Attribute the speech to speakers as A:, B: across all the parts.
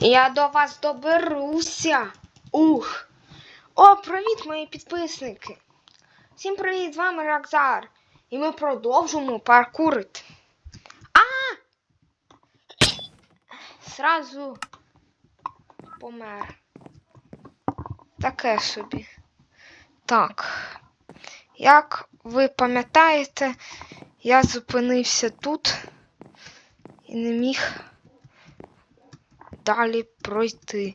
A: Я до вас доберуся. Ух. О, привіт, мої підписники. Всім привіт, з вами Рокзар. І ми продовжуємо паркурити. А! Сразу помер. Таке собі. Так. Як ви пам'ятаєте, я зупинився тут і не міг далі пройти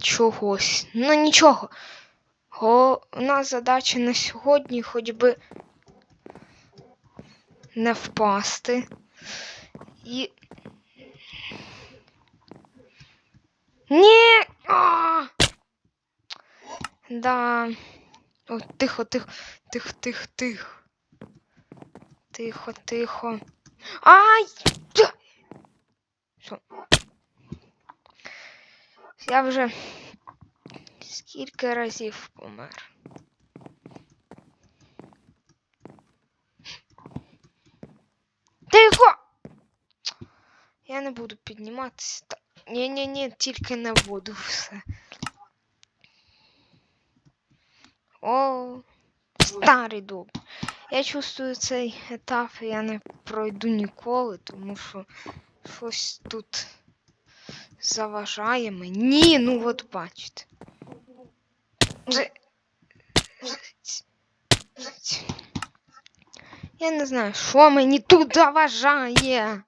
A: чогось. Ну нічого. Головна задача на сьогодні хоч би не впасти. І. Ні! А! Да. О, тихо, тихо, тихо, тихо, тихо. Тихо, тихо. Ай! Тя! Я вже скільки разів помер. Тихо! Я не буду підніматися. Ні-ні-ні, тільки не воду все. О, старий дуб. Я чувствую цей етап я не пройду ніколи, тому що щось тут заважає мені. Ні, ну от бачите. Же- Я не знаю, що мені тут заважає.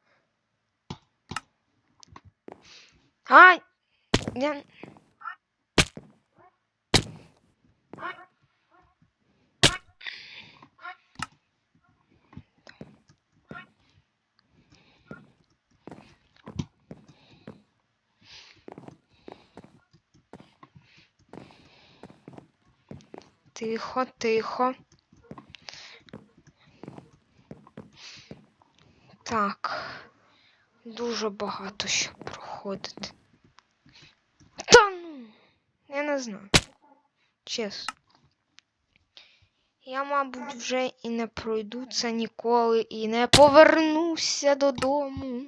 A: Ай! Я... Тихо, тихо. Так. Дуже багато що проходити. Та ну, я не знаю. Чесно. Я, мабуть, вже і не пройду це ніколи і не повернуся додому.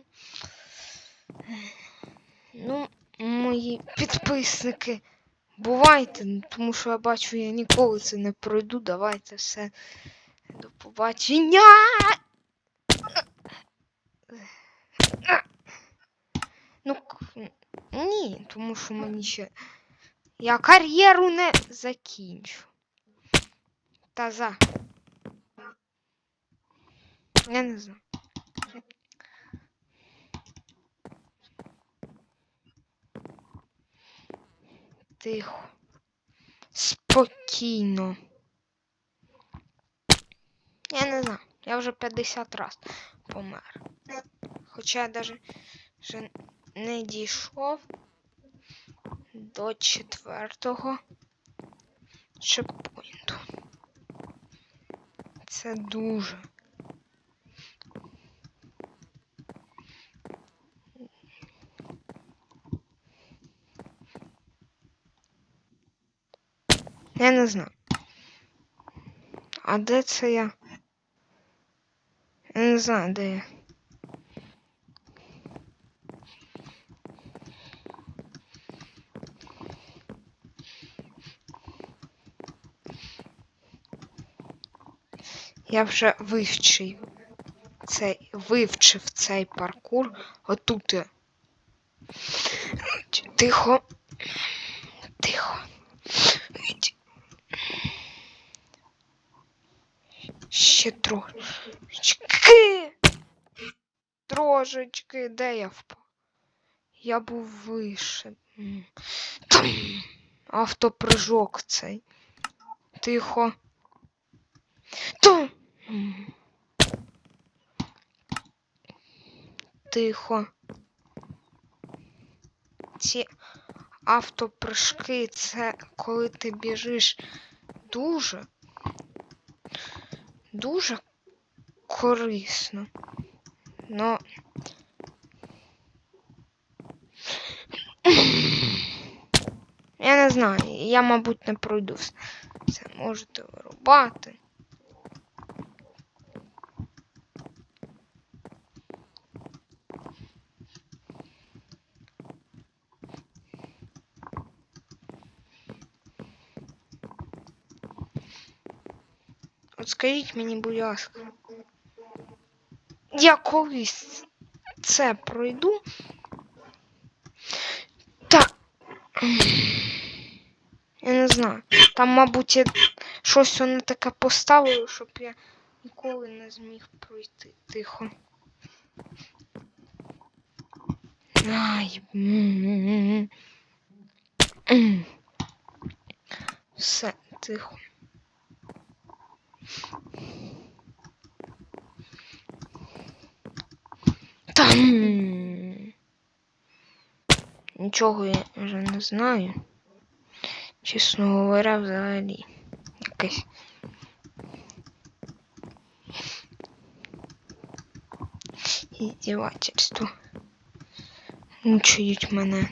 A: Ну, мої підписники. Бувайте, ну, тому що я бачу, я ніколи це не пройду. Давайте все. До побачення. Ну, ні, тому що мені ще. Я кар'єру не закінчу. Та за. Я не знаю. Тихо. Спокійно. Я не знаю. Я вже 50 раз помер. Хоча я навіть вже не дійшов до четвертого чекпоінту. Це дуже. Я не знаю. А де це я? Я не знаю, де я. Я вже вивчив цей, вивчив цей паркур. Отут. Тихо. Ще трошечки. Трошечки. Де я впав? Я був вище. Там. Автопрыжок цей. Тихо. Ту. М. Тихо. Ці автопрыжки це коли ти біжиш дуже, дуже корисно. Но я не знаю, я, мабуть, не пройду все. Це можете вирубати. Скажіть мені, будь ласка. Я колись це пройду. Та. Я не знаю. Там, мабуть, я щось воно таке поставило, щоб я ніколи не зміг пройти. Тихо. Ай. Все, тихо. Там. Нічого я вже не знаю. Чесно говоря, взагалі. Якесь. Іздівательство. Мучають мене.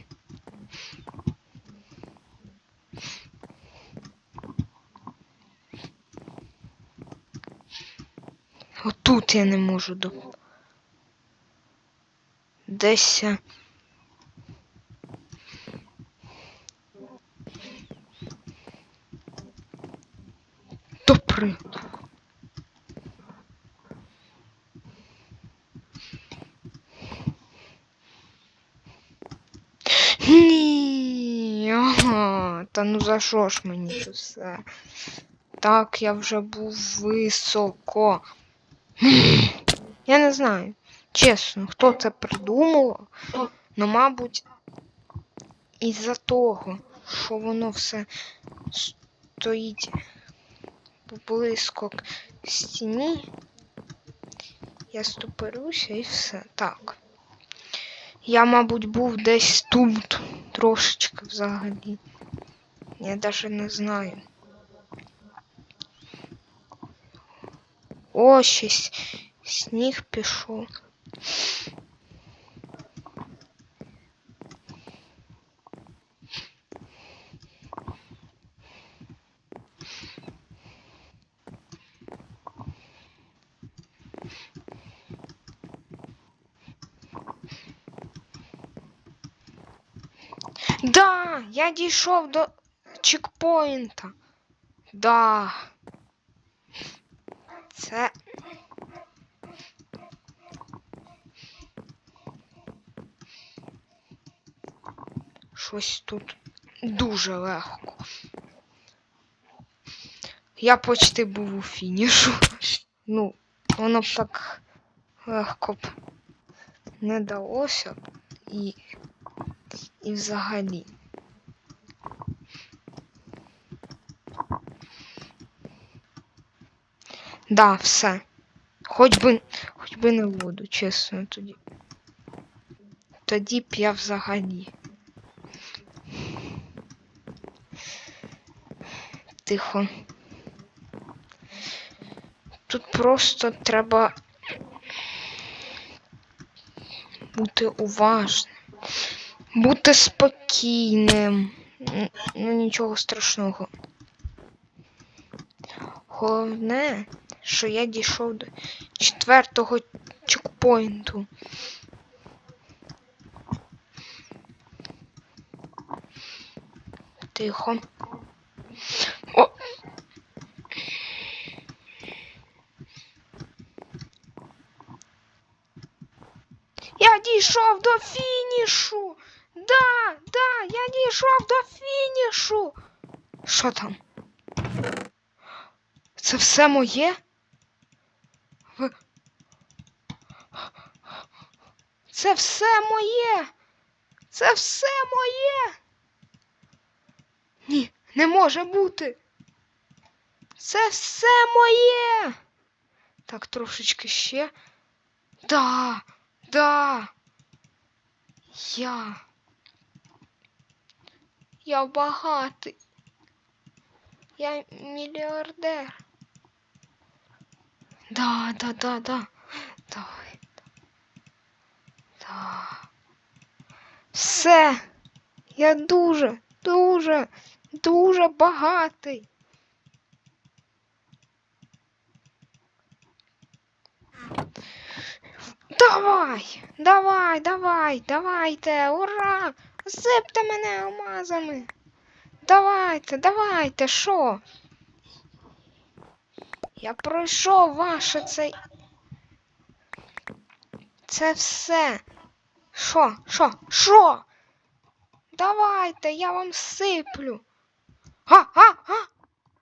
A: Отут я не можу до. Десь. я- Добре. Ні. Ага. Та ну за що ж мені це? Так, я вже був високо. Я не знаю. Чесно, хто це придумав? Ну, мабуть, із-за того, що воно все стоїть близько к стіні. Я ступорюся і все. Так. Я, мабуть, був десь тут трошечки взагалі. Я навіть не знаю. О, щось сніг пішов. Да, я дійшов до чекпоінта. Да. Це. Щось тут дуже легко. Я почти був у фінішу. Ну, воно б так легко б не далося і, і взагалі. Да, все. Хоч би, хоч би не воду, чесно тоді. Тоді б я взагалі. Тихо. Тут просто треба бути уважним, бути спокійним. Ну нічого страшного. Головне, що я дійшов до четвертого чекпоінту. Тихо. О! Я дійшов до фінішу. Да, да, я дійшов до фінішу. Що там? Це все моє? Це все моє. Це все моє. Ні, не може бути. Це все моє. Так, трошечки ще. Да, да. Я. Я багатий. Я мільярдер. Да, да, да, да. Давай. Да. Все. Я дуже, дуже, дуже багатий. Давай, давай, давай, давайте, ура! Сипте мене алмазами. Давайте, давайте, що? Я пройшов ваше цей. Це все. Що? Що? Що? Давайте, я вам сиплю. Га.